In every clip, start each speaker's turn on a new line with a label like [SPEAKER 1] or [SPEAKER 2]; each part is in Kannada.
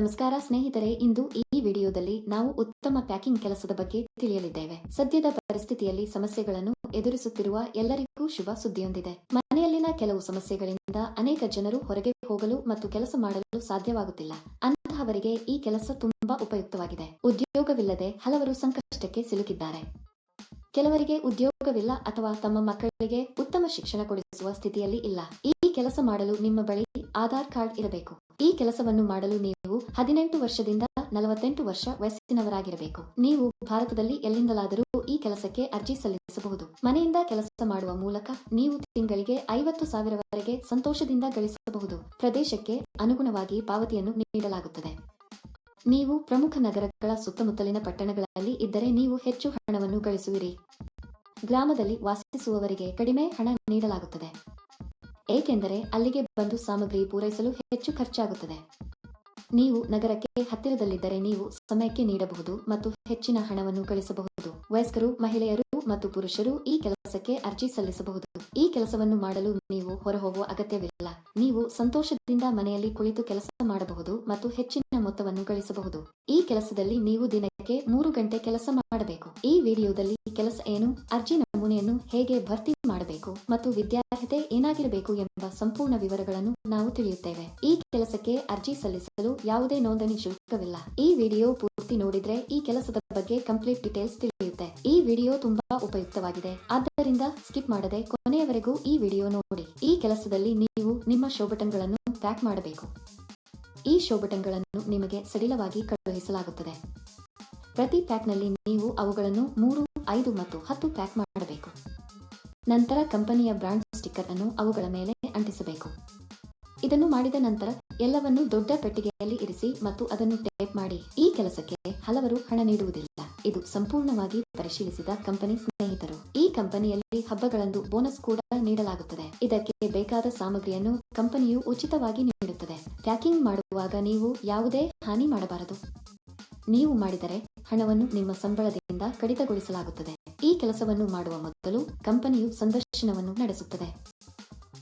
[SPEAKER 1] ನಮಸ್ಕಾರ ಸ್ನೇಹಿತರೆ, ಇಂದು ಈ ವಿಡಿಯೋದಲ್ಲಿ ನಾವು ಉತ್ತಮ ಪ್ಯಾಕಿಂಗ್ ಕೆಲಸದ ಬಗ್ಗೆ ತಿಳಿಯಲಿದ್ದೇವೆ. ಸದ್ಯದ ಪರಿಸ್ಥಿತಿಯಲ್ಲಿ ಸಮಸ್ಯೆಗಳನ್ನು ಎದುರಿಸುತ್ತಿರುವ ಎಲ್ಲರಿಗೂ ಶುಭ ಸುದ್ದಿಯೊಂದಿದೆ. ಮನೆಯಲ್ಲಿನ ಕೆಲವು ಸಮಸ್ಯೆಗಳಿಂದ ಅನೇಕ ಜನರು ಹೊರಗೆ ಹೋಗಲು ಮತ್ತು ಕೆಲಸ ಮಾಡಲು ಸಾಧ್ಯವಾಗುತ್ತಿಲ್ಲ. ಅಂತಹವರಿಗೆ ಈ ಕೆಲಸ ತುಂಬಾ ಉಪಯುಕ್ತವಾಗಿದೆ. ಉದ್ಯೋಗವಿಲ್ಲದೆ ಹಲವರು ಸಂಕಷ್ಟಕ್ಕೆ ಸಿಲುಕಿದ್ದಾರೆ. ಕೆಲವರಿಗೆ ಉದ್ಯೋಗವಿಲ್ಲ ಅಥವಾ ತಮ್ಮ ಮಕ್ಕಳಿಗೆ ಉತ್ತಮ ಶಿಕ್ಷಣ ಕೊಡಿಸುವ ಸ್ಥಿತಿಯಲ್ಲಿ ಇಲ್ಲ. ಈ ಕೆಲಸ ಮಾಡಲು ನಿಮ್ಮ ಬಳಿ ಆಧಾರ್ ಕಾರ್ಡ್ ಇರಬೇಕು. ಈ ಕೆಲಸವನ್ನು ಮಾಡಲು ನೀವು ಹದಿನೆಂಟು ವರ್ಷದಿಂದ ನಲವತ್ತೆಂಟು ವರ್ಷ ವಯಸ್ಸಿನವರಾಗಿರಬೇಕು. ನೀವು ಭಾರತದಲ್ಲಿ ಎಲ್ಲಿಂದಲಾದರೂ ಈ ಕೆಲಸಕ್ಕೆ ಅರ್ಜಿ ಸಲ್ಲಿಸಬಹುದು. ಮನೆಯಿಂದ ಕೆಲಸ ಮಾಡುವ ಮೂಲಕ ನೀವು ತಿಂಗಳಿಗೆ ಐವತ್ತು ಸಾವಿರವರೆಗೆ ಸಂತೋಷದಿಂದ ಗಳಿಸಬಹುದು. ಪ್ರದೇಶಕ್ಕೆ ಅನುಗುಣವಾಗಿ ಪಾವತಿಯನ್ನು ನೀಡಲಾಗುತ್ತದೆ. ನೀವು ಪ್ರಮುಖ ನಗರಗಳ ಸುತ್ತಮುತ್ತಲಿನ ಪಟ್ಟಣಗಳಲ್ಲಿ ಇದ್ದರೆ ನೀವು ಹೆಚ್ಚು ಹಣವನ್ನು ಗಳಿಸುವಿರಿ. ಗ್ರಾಮದಲ್ಲಿ ವಾಸಿಸುವವರಿಗೆ ಕಡಿಮೆ ಹಣ ನೀಡಲಾಗುತ್ತದೆ. ಏಕೆಂದರೆ ಅಲ್ಲಿಗೆ ಬಂದು ಸಾಮಗ್ರಿ ಪೂರೈಸಲು ಹೆಚ್ಚು ಖರ್ಚಾಗುತ್ತದೆ. ನೀವು ನಗರಕ್ಕೆ ಹತ್ತಿರದಲ್ಲಿದ್ದರೆ ನೀವು ಸಮಯಕ್ಕೆ ನೀಡಬಹುದು ಮತ್ತು ಹೆಚ್ಚಿನ ಹಣವನ್ನು ಗಳಿಸಬಹುದು ವಯಸ್ಕರು, ಮಹಿಳೆಯರು ಮತ್ತು ಪುರುಷರು ಈ ಕೆಲಸಕ್ಕೆ ಅರ್ಜಿ ಸಲ್ಲಿಸಬಹುದು. ಈ ಕೆಲಸವನ್ನು ಮಾಡಲು ನೀವು ಹೊರಹೋಗುವ ಅಗತ್ಯವಿಲ್ಲ. ನೀವು ಸಂತೋಷದಿಂದ ಮನೆಯಲ್ಲಿ ಕುಳಿತು ಕೆಲಸ ಮಾಡಬಹುದು ಮತ್ತು ಹೆಚ್ಚಿನ ಮೊತ್ತವನ್ನು ಗಳಿಸಬಹುದು ಈ ಕೆಲಸದಲ್ಲಿ ನೀವು ದಿನಕ್ಕೆ ಮೂರು ಗಂಟೆ ಕೆಲಸ ಮಾಡಬೇಕು. ಈ ವಿಡಿಯೋದಲ್ಲಿ ಕೆಲಸ ಏನು, ಅರ್ಜಿ ನಮೂನೆಯನ್ನು ಹೇಗೆ ಭರ್ತಿ ಮಾಡಬೇಕು ಮತ್ತು ವಿದ್ಯಾರ್ಹತೆ ಏನಾಗಿರಬೇಕು ಎಂಬ ಸಂಪೂರ್ಣ ವಿವರಗಳನ್ನು ನಾವು ತಿಳಿಯುತ್ತೇವೆ. ಈ ಕೆಲಸಕ್ಕೆ ಅರ್ಜಿ ಸಲ್ಲಿಸಲು ಯಾವುದೇ ನೋಂದಣಿ ಶುಲ್ಕವಿಲ್ಲ ಈ ವಿಡಿಯೋ ಪೂರ್ತಿ ನೋಡಿದ್ರೆ ಈ ಕೆಲಸದ ಬಗ್ಗೆ ಕಂಪ್ಲೀಟ್ ಡೀಟೇಲ್ಸ್ ತಿಳಿಯುತ್ತೆ. ಈ ವಿಡಿಯೋ ತುಂಬಾ ಉಪಯುಕ್ತವಾಗಿದೆ. ಆದ್ದರಿಂದ ಸ್ಕಿಪ್ ಮಾಡದೆ ಕೊನೆಯವರೆಗೂ ಈ ವಿಡಿಯೋ ನೋಡಿ. ಈ ಕೆಲಸದಲ್ಲಿ ನೀವು ನಿಮ್ಮ ಶೋ ಬಟನ್ಗಳನ್ನು ಪ್ಯಾಕ್ ಮಾಡಬೇಕು. ಈ ಶೋ ಬಟನ್ಗಳನ್ನು ನಿಮಗೆ ಸಡಿಲವಾಗಿ ಕಳುಹಿಸಲಾಗುತ್ತದೆ. ಪ್ರತಿ ಪ್ಯಾಕ್ನಲ್ಲಿ ನೀವು ಅವುಗಳನ್ನು ಮೂರು, ಐದು ಮತ್ತು ಹತ್ತು ಪ್ಯಾಕ್ ಮಾಡಬೇಕು. ನಂತರ ಕಂಪನಿಯ ಬ್ರಾಂಡ್ ಸ್ಟಿಕ್ಕರ್ ಅನ್ನು ಅವುಗಳ ಮೇಲೆ ಅಂಟಿಸಬೇಕು. ಇದನ್ನು ಮಾಡಿದ ನಂತರ ಎಲ್ಲವನ್ನು ದೊಡ್ಡ ಪೆಟ್ಟಿಗೆಯಲ್ಲಿ ಇರಿಸಿ ಮತ್ತು ಅದನ್ನು ಟೇಪ್ ಮಾಡಿ. ಈ ಕೆಲಸಕ್ಕೆ ಹಲವರು ಹಣ ನೀಡುವುದಿಲ್ಲ. ಇದು ಸಂಪೂರ್ಣವಾಗಿ ಪರಿಶೀಲಿಸಿದ ಕಂಪನಿ ಸ್ನೇಹಿತರು. ಈ ಕಂಪನಿಯಲ್ಲಿ ಹಬ್ಬಗಳಂದು ಬೋನಸ್ ಕೂಡ ನೀಡಲಾಗುತ್ತದೆ. ಇದಕ್ಕೆ ಬೇಕಾದ ಸಾಮಗ್ರಿಯನ್ನು ಕಂಪನಿಯು ಉಚಿತವಾಗಿ ನೀಡುತ್ತದೆ. ಪ್ಯಾಕಿಂಗ್ ಮಾಡುವಾಗ ನೀವು ಯಾವುದೇ ಹಾನಿ ಮಾಡಬಾರದು. ನೀವು ಮಾಡಿದರೆ ಹಣವನ್ನು ನಿಮ್ಮ ಸಂಬಳದಿಂದ ಕಡಿತಗೊಳಿಸಲಾಗುತ್ತದೆ. ಈ ಕೆಲಸವನ್ನು ಮಾಡುವ ಮೊದಲು ಕಂಪನಿಯು ಸಂದರ್ಶನವನ್ನು ನಡೆಸುತ್ತದೆ.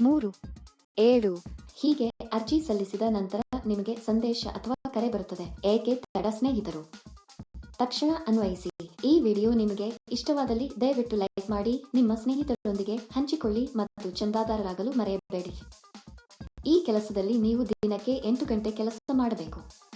[SPEAKER 1] ಮೂರು. ಏಳು. ಹೀಗೆ ಅರ್ಜಿ ಸಲ್ಲಿಸಿದ ನಂತರ ನಿಮಗೆ ಸಂದೇಶ ಅಥವಾ ಕರೆ ಬರುತ್ತದೆ. ಏಕೆ ತಡ ಸ್ನೇಹಿತರು? ತಕ್ಷಣ ಅನ್ವಯಿಸಿ. ಈ ವಿಡಿಯೋ ನಿಮಗೆ ಇಷ್ಟವಾದಲ್ಲಿ ದಯವಿಟ್ಟು ಲೈಕ್ ಮಾಡಿ, ನಿಮ್ಮ ಸ್ನೇಹಿತರೊಂದಿಗೆ ಹಂಚಿಕೊಳ್ಳಿ ಮತ್ತು ಚಂದಾದಾರರಾಗಲು ಮರೆಯಬೇಡಿ. ಈ ಕೆಲಸದಲ್ಲಿ ನೀವು ದಿನಕ್ಕೆ ಎಂಟು ಗಂಟೆ ಕೆಲಸ ಮಾಡಬೇಕು.